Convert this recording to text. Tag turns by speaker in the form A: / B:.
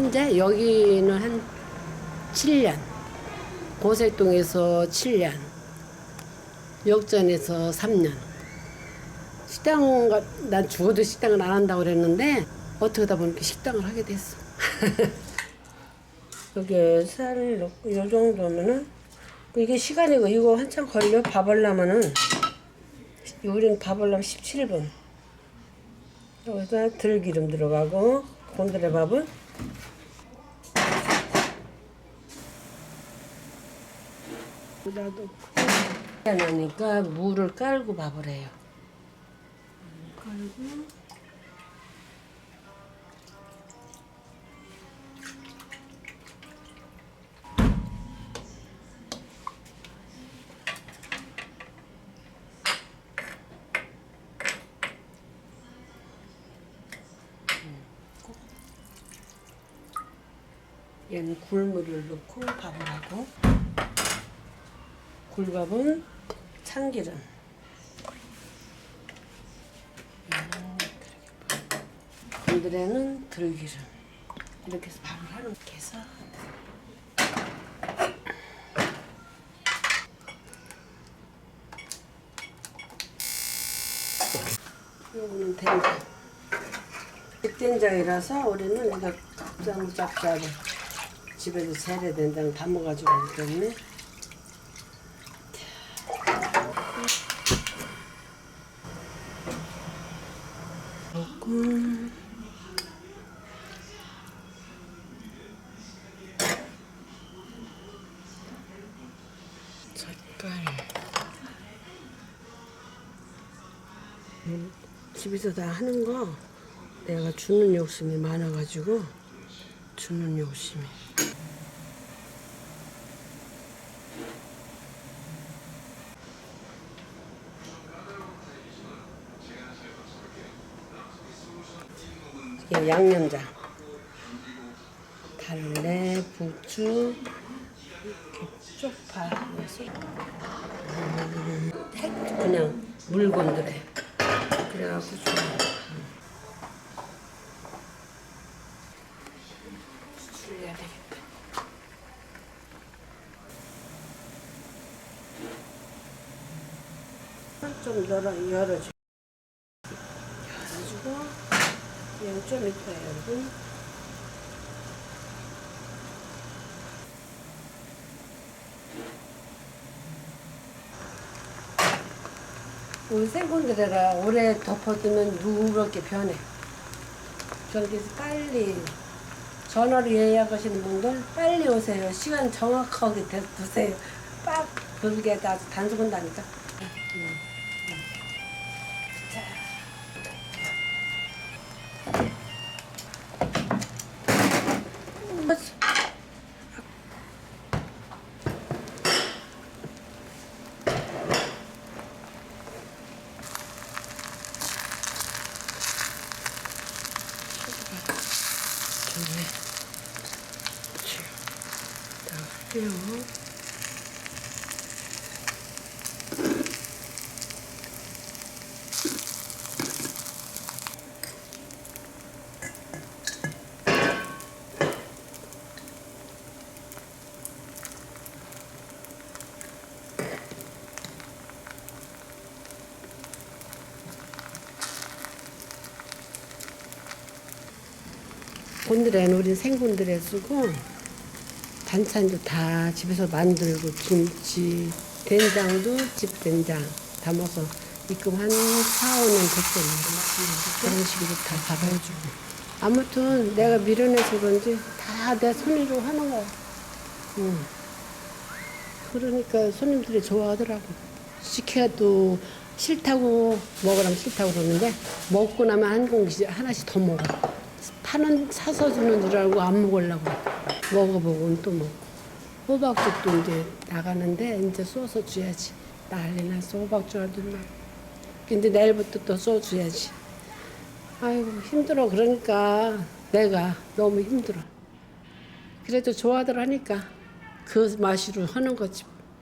A: 현재 여기는 한 7년, 고색동에서 7년, 역전에서 3년. 식당, 가- 난 죽어도 식당을 안 한다고 그랬는데, 어떻게 하다 보니까 식당을 하게 됐어. 여기에 쌀을 넣고, 이 정도면은, 이게 시간이고, 이거 한참 걸려, 밥 하려면은, 우리는 밥 하려면 17분. 여기다 들기름 들어가고, 곤드레 밥은 여기다 넣고 나니까 물을 깔고 밥을 해요. 깔고 얘는 굴물을 넣고 밥을 하고 굴밥은 참기름. 건드레는 들기름. 이렇게 해서 밥을 하는 해서. 이거는 된장. 된장이라서 우리는 이거 cap장 짭짤해 집에서 재래 된장 담아가지고 하기 때문에 젓갈 음, 집에서 다 하는 거 내가 주는 욕심이 많아가지고 주는 욕심이 이게 양념장 달래, 부추, 쪽파, 음, 핵 그냥 물건들에 그래갖고 좋아. 좀 열어 열어줘. 열어주고 그냥 좀 이따 열고. 우리 생분들에라 오래 덮어두면 누렇게 변해. 저기서 빨리 전화로 예약하시는 분들 빨리 오세요. 시간 정확하게 대- 두세요. 빡 그게 아주 단속한다니까. 좋네. 나갈게요. 곤드레는 우리 생곤드레 쓰고 반찬도 다 집에서 만들고 김치, 된장도 집 된장 담아서 입금 한 4, 5년 됐거든요. 그런 식으로 다 잡아주고. 아무튼 내가 밀어내서 그런지 다 내 손으로 하는 거야. 응. 그러니까 손님들이 좋아하더라고. 시켜도 싫다고 먹으라면 싫다고 그러는데 먹고 나면 한 공기 하나씩 더 먹어. 파는 사서 주는 줄 알고 안 먹으려고 먹어보고는 또 먹고. 호박죽도 이제 나가는데 이제 쏘서 줘야지. 난리 났어 호박죽 아들만 근데 내일부터 또 쏘줘야지. 아이고 힘들어. 그러니까 내가 너무 힘들어. 그래도 좋아들 하니까. 그 맛으로 하는 거지